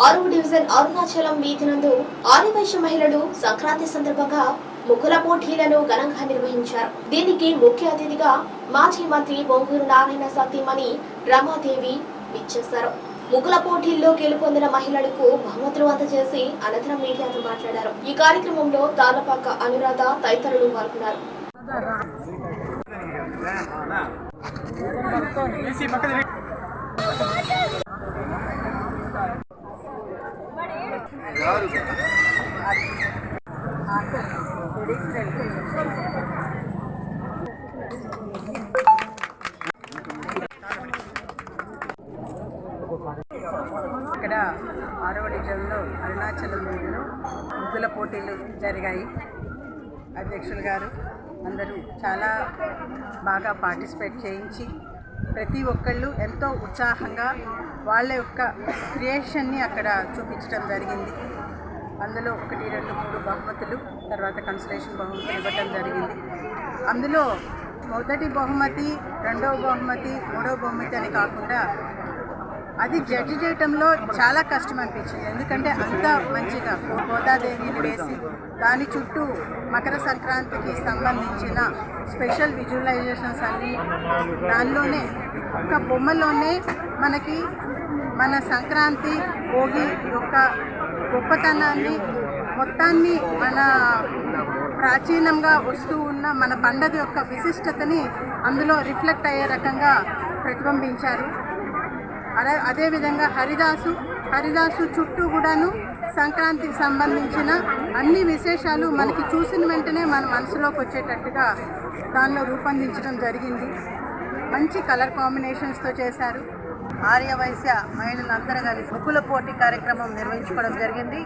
ఆరవ డివిజన్ అరుణాచలం వీధి నందు ఆదివైశ్య మహిళలు సంక్రాంతి సందర్భంగా ముగ్గుల పోటీలను ఘనంగా నిర్వహించారు. దీనికి ముఖ్య అతిథిగా మాజీ మంత్రి బొంగూరు నారాయణ సతీమణి రమాదేవి ఇచ్చేశారు ముగ్గుల పోటీల్లో గెలుపొందిన మహిళలకు బహుమతులు అందజేసి అనంతరం మీడియాతో మాట్లాడారు. ఈ కార్యక్రమంలో తాళ్ళపాక అనురాధ తదితరులు పాల్గొన్నారు. ఇక్కడ ఆరవ డివిజన్లో అరుణాచలం వీధిలో ముగ్గుల పోటీలు జరిగాయి. అధ్యక్షులు గారు అందరూ చాలా బాగా పార్టిసిపేట్ చేయించి ప్రతి ఒక్కళ్ళు ఎంతో ఉత్సాహంగా వాళ్ళ యొక్క క్రియేషన్ని అక్కడ చూపించడం జరిగింది. అందులో ఒకటి రెండు మూడు బహుమతులు తర్వాత కన్సలేషన్ బహుమతులు ఇవ్వటం జరిగింది. అందులో మొదటి బహుమతి రెండవ బహుమతి మూడవ బహుమతి అని కాకుండా అది జడ్జి చేయటంలో చాలా కష్టం అనిపించింది. ఎందుకంటే అంత మంచిగా గోదాదేవిని వేసి దాని చుట్టూ మకర సంక్రాంతికి సంబంధించిన స్పెషల్ విజువలైజేషన్స్ అన్ని దానిలోనే ఒక బొమ్మలోనే మనకి మన సంక్రాంతి భోగి యొక్క గొప్పతనాన్ని మొత్తాన్ని మన ప్రాచీనంగా వస్తూ ఉన్న మన పండగ యొక్క విశిష్టతని అందులో రిఫ్లెక్ట్ అయ్యే రకంగా ప్రతిబింబించారు. అదే అదేవిధంగా హరిదాసు హరిదాసు చుట్టూ కూడాను సంక్రాంతికి సంబంధించిన అన్ని విశేషాలు మనకి చూసిన వెంటనే మన మనసులోకి వచ్చేటట్టుగా దానిలో రూపొందించడం జరిగింది. మంచి కలర్ కాంబినేషన్స్తో చేశారు. ఆర్యవైశ్య మహిళలందరూ కలిసి ముగ్గుల పోటీ కార్యక్రమం నిర్వహించుకోవడం జరిగింది.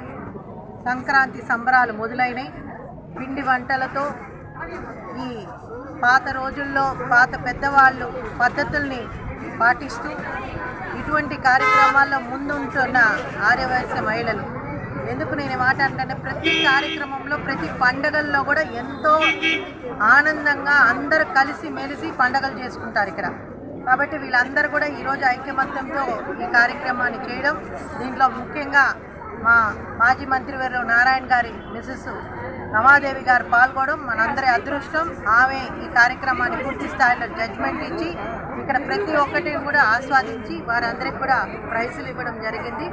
సంక్రాంతి సంబరాలు మొదలైనవి పిండి వంటలతో ఈ పాత రోజుల్లో పాత పెద్దవాళ్ళు పద్ధతుల్ని పాటిస్తూ ఇటువంటి కార్యక్రమాల్లో ముందుంటున్న ఆర్యవైశ్య మహిళలు. ఎందుకు నేను మాట అంటే ప్రతి కార్యక్రమంలో ప్రతి పండగల్లో కూడా ఎంతో ఆనందంగా అందరూ కలిసి మెలిసి పండగలు చేసుకుంటారు ఇక్కడ. కాబట్టి వీళ్ళందరూ కూడా ఈరోజు ఐక్యమత్యంతో ఈ కార్యక్రమాన్ని చేయడం దీంట్లో ముఖ్యంగా మా మాజీ మంత్రివర్యం నారాయణ గారి మిసెస్ రమాదేవి గారు పాల్గొనడం మనందరి అదృష్టం. ఆమె ఈ కార్యక్రమాన్ని పూర్తి స్థాయిలో జడ్జ్మెంట్ ఇచ్చి ఇక్కడ ప్రతి ఒక్కటి కూడా ఆస్వాదించి వారందరికీ కూడా ప్రైజులు ఇవ్వడం జరిగింది.